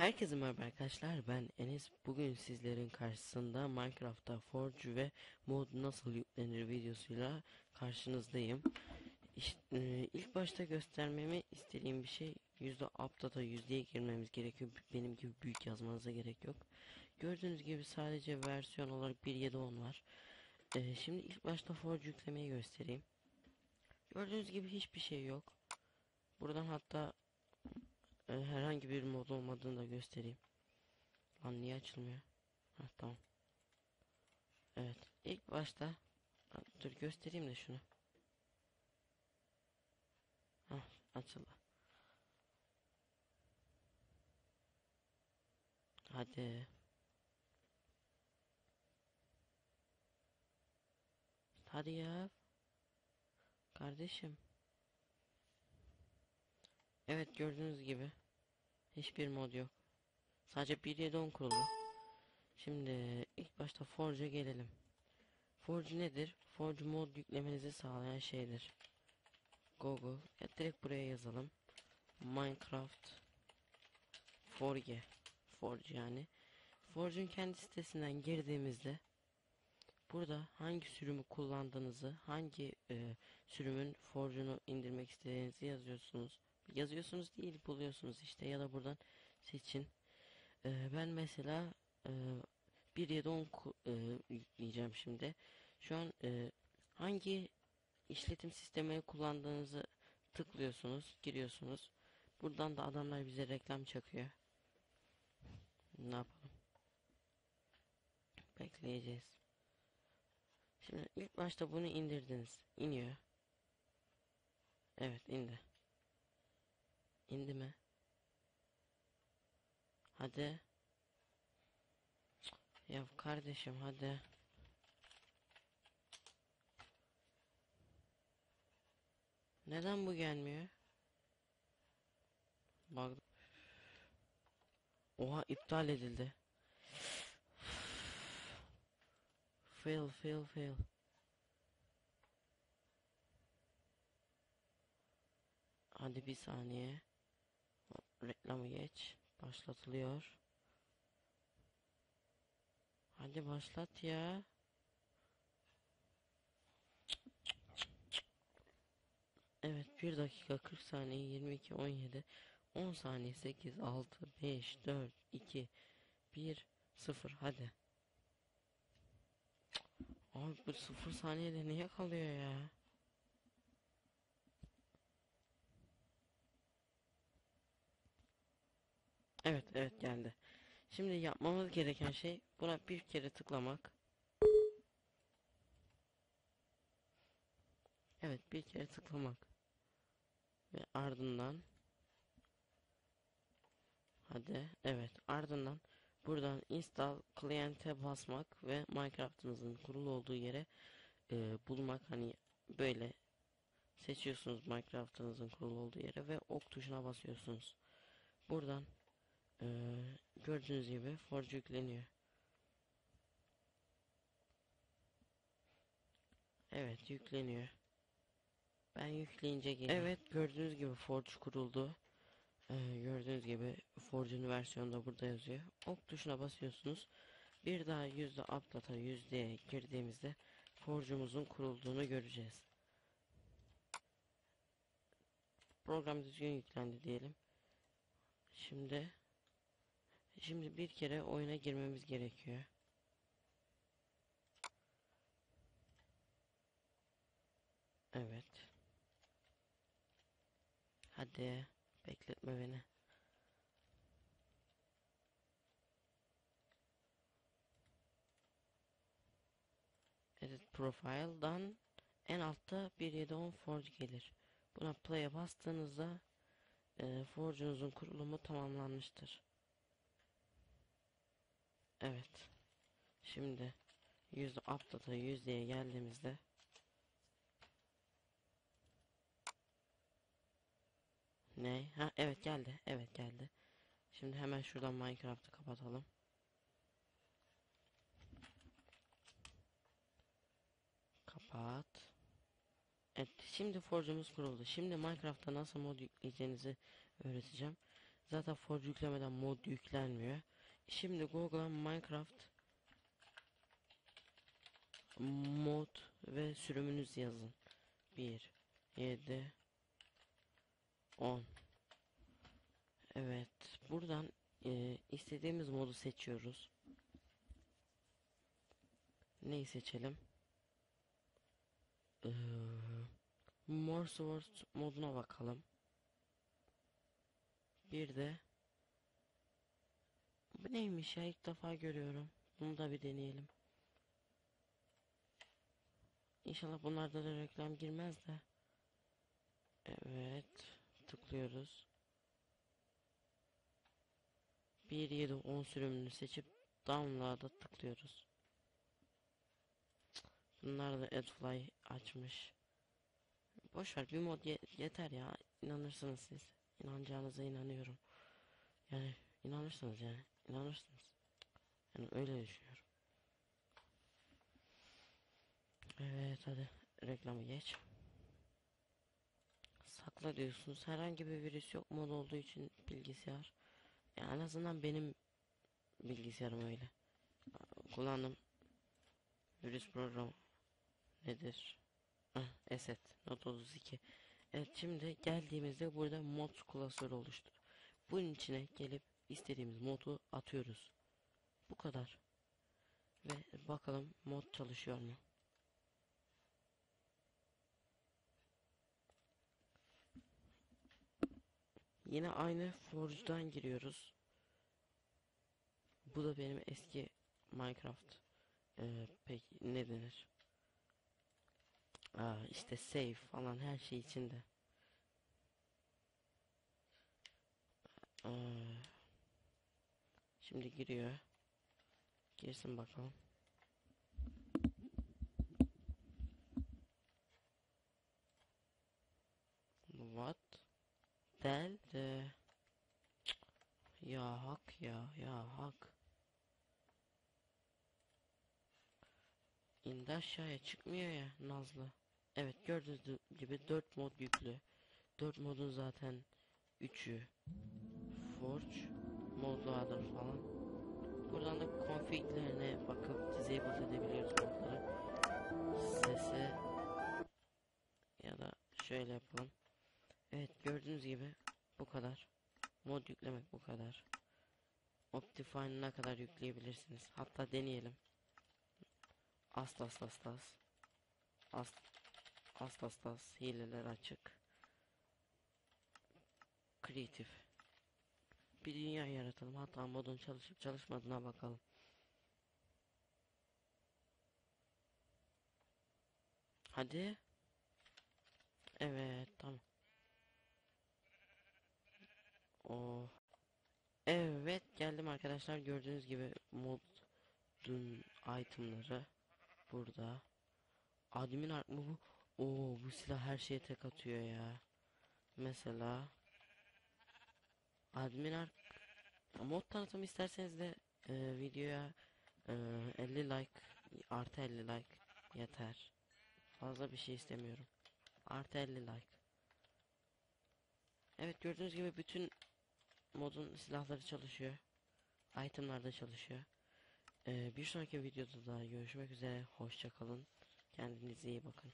Herkese merhaba arkadaşlar ben Enes bugün sizlerin karşısında Minecraft'ta Forge ve mod nasıl yüklenir videosuyla karşınızdayım. İşte, e, ilk başta göstermemi istediğim bir şey yüzde update'a yüzdeye girmemiz gerekiyor. Benim gibi büyük yazmanıza gerek yok. Gördüğünüz gibi sadece versiyon olarak 1.7.10 var. E, şimdi ilk başta Forge yüklemeyi göstereyim. Gördüğünüz gibi hiçbir şey yok. Buradan hatta e, herhangi bir mod olmadığını da göstereyim. Lan niye açılmıyor? Ha tamam. Evet. ilk başta dur göstereyim de şunu. Ha açıldı. Hadi. Hadi ya. Kardeşim. Evet gördüğünüz gibi hiçbir mod yok. Sadece 1.7.10 kurulu. Şimdi ilk başta Forge'a gelelim. Forge nedir? Forge mod yüklemenizi sağlayan şeydir. Google ya direkt buraya yazalım. Minecraft Forge Forge yani. Forge'un kendi sitesinden girdiğimizde burada hangi sürümü kullandığınızı, hangi e, sürümün Forge'unu indirmek istediğinizi yazıyorsunuz yazıyorsunuz değil buluyorsunuz işte ya da buradan seçin. Ee, ben mesela e, 1.7.10 e, yükleyeceğim şimdi. Şu an e, hangi işletim sistemini kullandığınızı tıklıyorsunuz, giriyorsunuz. Buradan da adamlar bize reklam çakıyor. Ne yapalım? Bekleyeceğiz. Şimdi ilk başta bunu indirdiniz. İniyor. Evet indi. İndi mi? Hadi. Ya kardeşim hadi. Neden bu gelmiyor? Bak. Oha iptal edildi. fail fail fail. Hadi bir saniye. Reklamı geç. Başlatılıyor. Hadi başlat ya. Evet 1 dakika 40 saniye 22 17 10 saniye 8 6 5 4 2 1 0 hadi. Abi bu 0 saniyede niye kalıyor ya? Evet evet geldi. Şimdi yapmamız gereken şey buna bir kere tıklamak. Evet bir kere tıklamak. Ve ardından Hadi evet ardından buradan install client'e basmak ve Minecraft'ınızın kurulu olduğu yere e, bulmak hani böyle seçiyorsunuz Minecraft'ınızın kurulu olduğu yere ve ok tuşuna basıyorsunuz. Buradan ee, gördüğünüz gibi Forge yükleniyor. Evet yükleniyor. Ben yükleyince geliyor. Evet gördüğünüz gibi Forge kuruldu. Ee, gördüğünüz gibi Forge'un versiyonu da burada yazıyor. Ok tuşuna basıyorsunuz. Bir daha yüzde update'a yüzdeye girdiğimizde Forge'umuzun kurulduğunu göreceğiz. Program düzgün yüklendi diyelim. Şimdi Şimdi bir kere oyuna girmemiz gerekiyor. Evet. Hadi bekletme beni. Edit Profile'dan en altta 1.7.10 Forge gelir. Buna play'e bastığınızda e, Forge'unuzun kurulumu tamamlanmıştır. Evet. Şimdi yüzde update'a yüzdeye geldiğimizde Ne? Ha evet geldi. Evet geldi. Şimdi hemen şuradan Minecraft'ı kapatalım. Kapat. Evet şimdi Forge'umuz kuruldu. Şimdi Minecraft'ta nasıl mod yükleyeceğinizi öğreteceğim. Zaten Forge yüklemeden mod yüklenmiyor. Şimdi Google'a Minecraft mod ve sürümünüz yazın. 1 7 10 Evet buradan e, istediğimiz modu seçiyoruz. Neyi seçelim? Ee, More Sword moduna bakalım. Bir de bu neymiş ya ilk defa görüyorum. Bunu da bir deneyelim. İnşallah bunlarda da reklam girmez de. Evet. Tıklıyoruz. 1 7 10 sürümünü seçip download'a tıklıyoruz. Bunlar da Adfly açmış. Boş ver bir mod ye- yeter ya. İnanırsınız siz. İnanacağınıza inanıyorum. Yani inanırsınız yani. İnanırsınız. Yani öyle düşünüyorum. Evet hadi reklamı geç. Sakla diyorsunuz. Herhangi bir virüs yok mod olduğu için bilgisayar. Yani en azından benim bilgisayarım öyle. Kullandım. Virüs program nedir? Eset Not 32. Evet şimdi geldiğimizde burada mod klasörü oluştu. Bunun içine gelip istediğimiz modu atıyoruz. Bu kadar. Ve bakalım mod çalışıyor mu? Yine aynı Forge'dan giriyoruz. Bu da benim eski Minecraft. Ee, peki ne denir? Aa, işte save falan her şey içinde. Şimdi giriyor. Girsin bakalım. What? Deldi. Ya hak ya ya hak. İndi aşağıya çıkmıyor ya Nazlı. Evet gördüğünüz gibi 4 mod yüklü. 4 modun zaten 3'ü Forge modlardır falan. Buradan da configlerine bakıp disable edebiliyoruz modları. Sesi ya da şöyle yapalım. Evet gördüğünüz gibi bu kadar. Mod yüklemek bu kadar. Optifine'ına kadar yükleyebilirsiniz. Hatta deneyelim. Asla asla asla as asla asla hileler açık. Kreatif. Bir dünya yaratalım. Hatta modun çalışıp çalışmadığına bakalım. Hadi. Evet tamam. Oh. Evet geldim arkadaşlar gördüğünüz gibi modun itemları burada. Admin art mı bu? Oo bu silah her şeye tek atıyor ya. Mesela admin art mod tanıtım isterseniz de e, videoya e, 50 like artı 50 like yeter. Fazla bir şey istemiyorum. Artı 50 like. Evet gördüğünüz gibi bütün modun silahları çalışıyor. Itemlar da çalışıyor. Ee, bir sonraki videoda da görüşmek üzere. Hoşçakalın. Kendinize iyi bakın.